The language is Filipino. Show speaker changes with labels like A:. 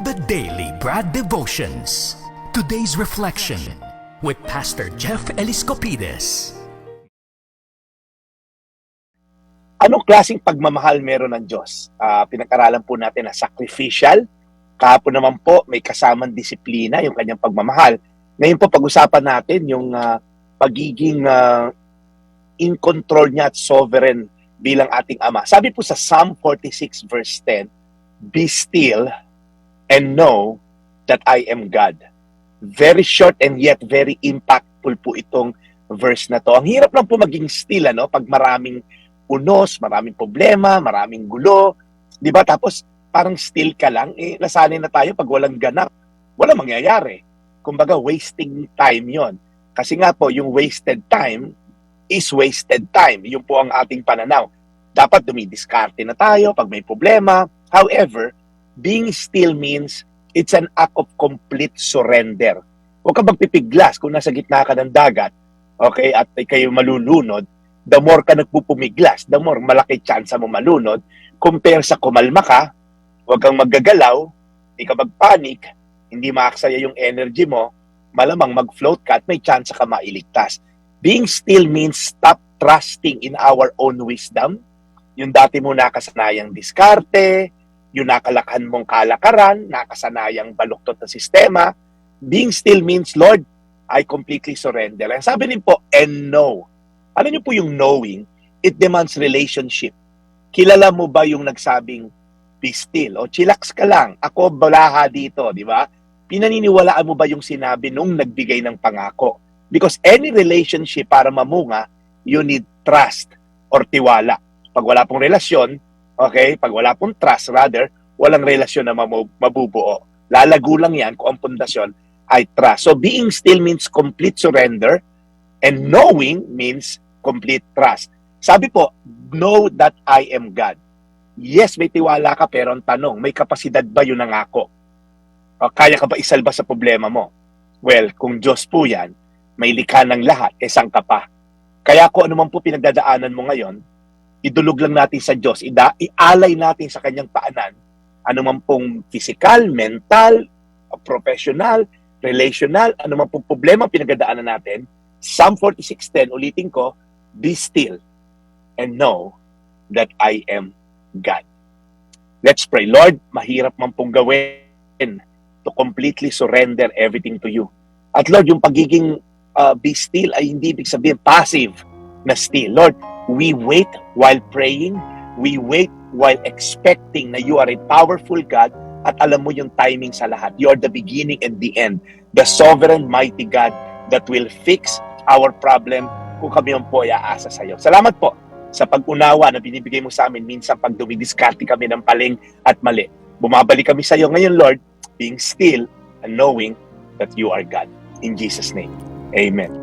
A: The Daily Brad Devotions. Today's reflection with Pastor Jeff Eliscopides.
B: Anong klaseng pagmamahal meron ng Diyos? Ah, pinag-aralan po natin na sacrificial. Kahapon naman po may kasamang disiplina yung kanyang pagmamahal. Ngayon po pag-usapan natin yung ah, pagiging ah, in control niya at sovereign bilang ating Ama. Sabi po sa Psalm 46 verse 10, Be still and know that I am God. Very short and yet very impactful po itong verse na to. Ang hirap lang po maging still ano pag maraming unos, maraming problema, maraming gulo, 'di ba? Tapos parang still ka lang, eh nasanay na tayo pag walang ganap. Wala mangyayari. Kumbaga wasting time 'yon. Kasi nga po yung wasted time is wasted time. Yun po ang ating pananaw. Dapat dumidiskarte na tayo pag may problema. However, being still means it's an act of complete surrender. Huwag ka magpipiglas kung nasa gitna ka ng dagat, okay, at kayo malulunod, the more ka nagpupumiglas, the more malaki chance mo malunod, compare sa kumalma ka, huwag kang maggagalaw, hindi ka magpanik, hindi maaksaya yung energy mo, malamang mag-float ka at may chance ka mailigtas. Being still means stop trusting in our own wisdom. Yung dati mo nakasanayang diskarte, yung nakalakhan mong kalakaran, nakasanayang baluktot na sistema. Being still means, Lord, I completely surrender. Ang sabi din po, and know. Ano niyo po yung knowing? It demands relationship. Kilala mo ba yung nagsabing, be still, o chillax ka lang, ako balaha dito, di ba? Pinaniniwalaan mo ba yung sinabi nung nagbigay ng pangako? Because any relationship para mamunga, you need trust or tiwala. Pag wala pong relasyon, okay, pag wala pong trust, rather, walang relasyon na mabubuo. Lalago lang yan kung ang pundasyon ay trust. So being still means complete surrender and knowing means complete trust. Sabi po, know that I am God. Yes, may tiwala ka pero ang tanong, may kapasidad ba yun ng ako? O kaya ka ba isalba sa problema mo? Well, kung Diyos po yan, may likha ng lahat, eh saan ka pa? Kaya kung ano man po pinagdadaanan mo ngayon, idulog lang natin sa Diyos, ida, ialay natin sa kanyang paanan, ano man pong physical, mental, professional, relational, ano man pong problema pinagdadaanan natin, Psalm 46.10, ulitin ko, Be still and know that I am God. Let's pray. Lord, mahirap man pong gawin to completely surrender everything to you. At Lord, yung pagiging uh, be still ay hindi ibig sabihin passive na still. Lord, we wait while praying. We wait while expecting na you are a powerful God at alam mo yung timing sa lahat. You are the beginning and the end. The sovereign mighty God that will fix our problem kung kami po ay aasa sa iyo. Salamat po sa pag-unawa na binibigay mo sa amin minsan pag dumidiskarte kami ng paling at mali. Bumabalik kami sa iyo ngayon, Lord, being still and knowing that you are God. In Jesus' name, Amen.